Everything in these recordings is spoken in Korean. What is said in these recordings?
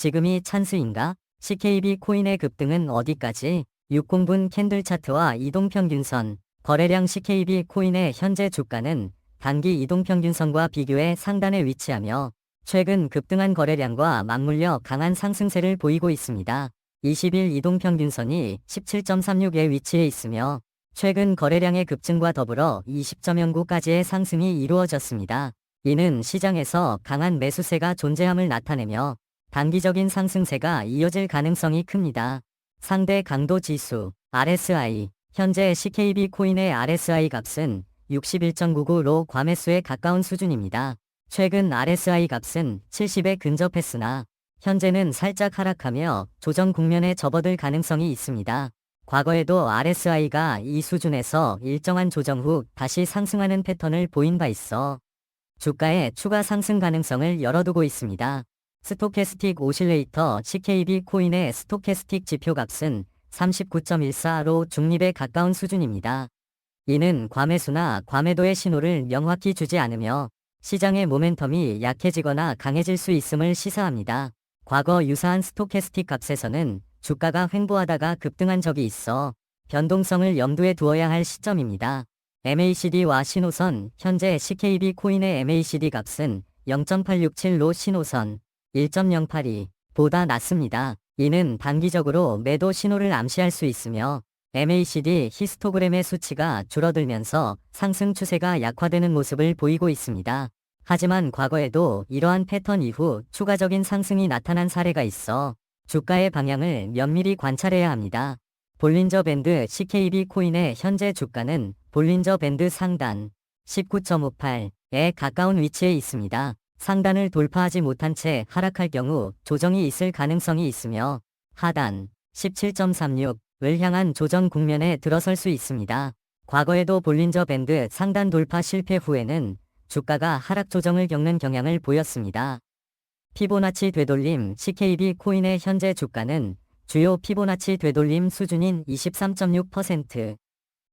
지금이 찬스인가? CKB 코인의 급등은 어디까지? 60분 캔들 차트와 이동평균선, 거래량 CKB 코인의 현재 주가는 단기 이동평균선과 비교해 상단에 위치하며 최근 급등한 거래량과 맞물려 강한 상승세를 보이고 있습니다. 20일 이동평균선이 17.36에 위치해 있으며 최근 거래량의 급증과 더불어 20.09까지의 상승이 이루어졌습니다. 이는 시장에서 강한 매수세가 존재함을 나타내며 단기적인 상승세가 이어질 가능성이 큽니다. 상대 강도 지수 RSI 현재 CKB 코인의 RSI 값은 61.99로 과매수에 가까운 수준입니다. 최근 RSI 값은 70에 근접했으나 현재는 살짝 하락하며 조정 국면에 접어들 가능성이 있습니다. 과거에도 RSI가 이 수준에서 일정한 조정 후 다시 상승하는 패턴을 보인 바 있어 주가의 추가 상승 가능성을 열어두고 있습니다. 스토캐스틱 오실레이터 CKB 코인의 스토캐스틱 지표 값은 39.14로 중립에 가까운 수준입니다. 이는 과매수나 과매도의 신호를 명확히 주지 않으며 시장의 모멘텀이 약해지거나 강해질 수 있음을 시사합니다. 과거 유사한 스토캐스틱 값에서는 주가가 횡보하다가 급등한 적이 있어 변동성을 염두에 두어야 할 시점입니다. MACD와 신호선 현재 CKB 코인의 MACD 값은 0.867로 신호선 1.082 보다 낮습니다. 이는 단기적으로 매도 신호를 암시할 수 있으며 MACD 히스토그램의 수치가 줄어들면서 상승 추세가 약화되는 모습을 보이고 있습니다. 하지만 과거에도 이러한 패턴 이후 추가적인 상승이 나타난 사례가 있어 주가의 방향을 면밀히 관찰해야 합니다. 볼린저 밴드 CKB 코인의 현재 주가는 볼린저 밴드 상단 19.58에 가까운 위치에 있습니다. 상단을 돌파하지 못한 채 하락할 경우 조정이 있을 가능성이 있으며 하단 17.36을 향한 조정 국면에 들어설 수 있습니다. 과거에도 볼린저 밴드 상단 돌파 실패 후에는 주가가 하락 조정을 겪는 경향을 보였습니다. 피보나치 되돌림 CKB 코인의 현재 주가는 주요 피보나치 되돌림 수준인 23.6%,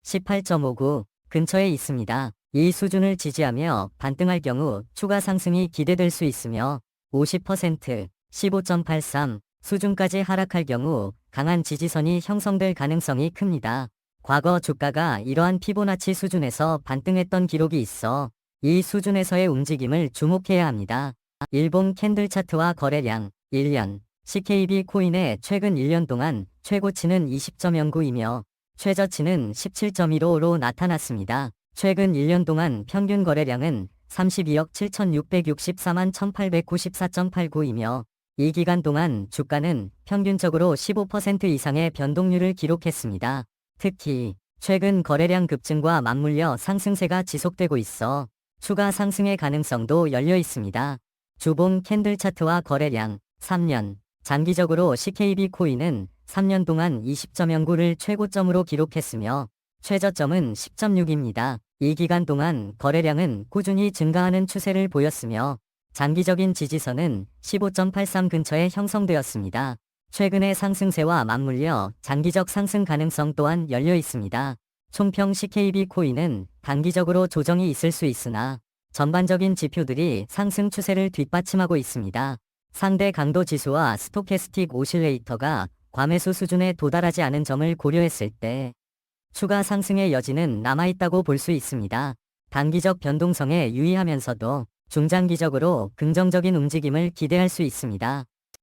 18.59 근처에 있습니다. 이 수준을 지지하며 반등할 경우 추가 상승이 기대될 수 있으며 50%, 15.83 수준까지 하락할 경우 강한 지지선이 형성될 가능성이 큽니다. 과거 주가가 이러한 피보나치 수준에서 반등했던 기록이 있어 이 수준에서의 움직임을 주목해야 합니다. 일본 캔들 차트와 거래량 1년 CKB 코인의 최근 1년 동안 최고치는 20.09이며 최저치는 17.15로 나타났습니다. 최근 1년 동안 평균 거래량은 32억 7,664만 1,894.89이며 이 기간 동안 주가는 평균적으로 15% 이상의 변동률을 기록했습니다. 특히 최근 거래량 급증과 맞물려 상승세가 지속되고 있어 추가 상승의 가능성도 열려 있습니다. 주봉 캔들 차트와 거래량 3년 장기적으로 CKB 코인은 3년 동안 20.09를 최고점으로 기록했으며 최저점은 10.6입니다. 이 기간 동안 거래량은 꾸준히 증가하는 추세를 보였으며 장기적인 지지선은 15.83 근처에 형성되었습니다. 최근의 상승세와 맞물려 장기적 상승 가능성 또한 열려 있습니다. 총평 CKB 코인은 단기적으로 조정이 있을 수 있으나 전반적인 지표들이 상승 추세를 뒷받침하고 있습니다. 상대 강도 지수와 스토캐스틱 오실레이터가 과매수 수준에 도달하지 않은 점을 고려했을 때 추가 상승의 여지는 남아있다고 볼 수 있습니다. 단기적 변동성에 유의하면서도 중장기적으로 긍정적인 움직임을 기대할 수 있습니다.